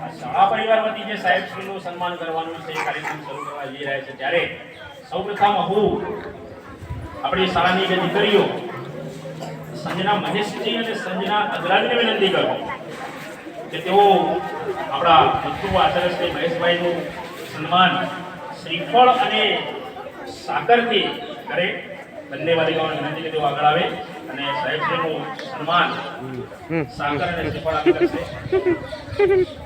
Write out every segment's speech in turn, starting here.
શાળા પરિવાર વતી જે સાહેબ શ્રીનું સન્માન કરવાનું છે એ કાર્યક્રમ શરૂ કરવા જઈ રહ્યા છે ત્યારે સૌપ્રથમ હું આપણી શાળાની જે દીકરીઓ સંજના મહેશજી અને સંજના અગ્રાજીને વિનંતી કરું કે તેઓ આપણા મૃત્યુ આચાર્ય શ્રી મહેશભાઈનું સન્માન શ્રીફળ અને સાકરથી કરે. બંને વાલિકાઓને વિનંતી કે તેઓ આગળ આવે અને સાહેબશ્રીનું સન્માન સાકર અને શ્રીફળ આગળ કરશે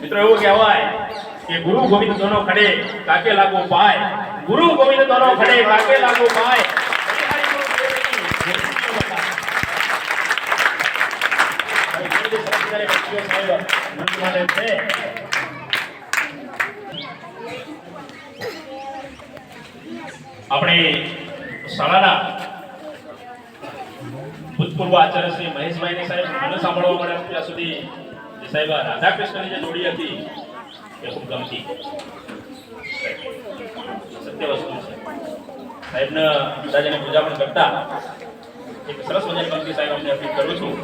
મિત્રો, એવું કહેવાય કે ગુરુ ગોવિંદ દોનો ખડે કાકે લાગો પાય ગુરુ ગોવિંદ દોનો ખડે કાકે લાગો પાય આપણે શાળાના ભૂતપૂર્વ આચાર્ય શ્રી મહેશભાઈ સાહેબ મને સાંભળવા મળે ત્યાં સુધી આ રાધાકૃષ્ણની જે જોડી હતી, એ ખૂબ ગમતી. સત્ય વસ્તુ છે. સાહેબને દાદાને પૂજા પણ કરતા એક સરસ મજાની પંક્તિ સાહેબ અમને અપીલ કરું છું.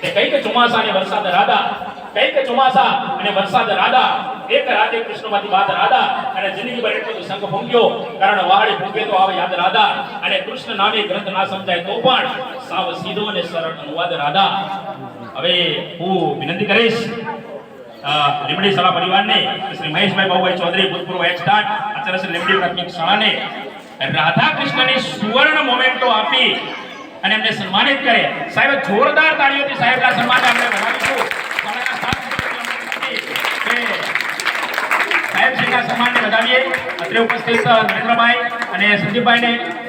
કે કઈ કે ચોમાસા અને વરસાદ રાધા કઈ કે ચોમાસા અને વરસાદ રાધા એક રાતે કૃષ્ણમાંથી બાદ રાધા અને જિંદગી ભર એટલો સંગ ભૂંગ્યો. કારણ વહાડી ભૂંગે તો આવે યાદ રાધા અને કૃષ્ણ નામે ગ્રંથ ના સમજાય તો પણ સાવ સીધો અને સરળ અનુવાદ રાધા હવે હું વિનંતી કરીશ લીમડી શાળા પરિવારને શ્રી મહેશભાઈ બાબુભાઈ ચૌધરી ભૂતપૂર્વ એક્સ આચાર્ય શ્રી લીમડી પ્રાથમિક શાળાને રાધા કૃષ્ણની સુવર્ણ મોમેન્ટો આપી અને એમને સન્માનિત કરે. સાહેબ, જોરદાર તાળીઓથી સાહેબના સન્માન આપણે વધાવીશું શાળાના સ્ટાફ સભ્યોને કે સાહેબ શ્રીના સન્માનને વધાવીએ અત્રે ઉપસ્થિત નરેન્દ્રભાઈ અને સંદીપભાઈને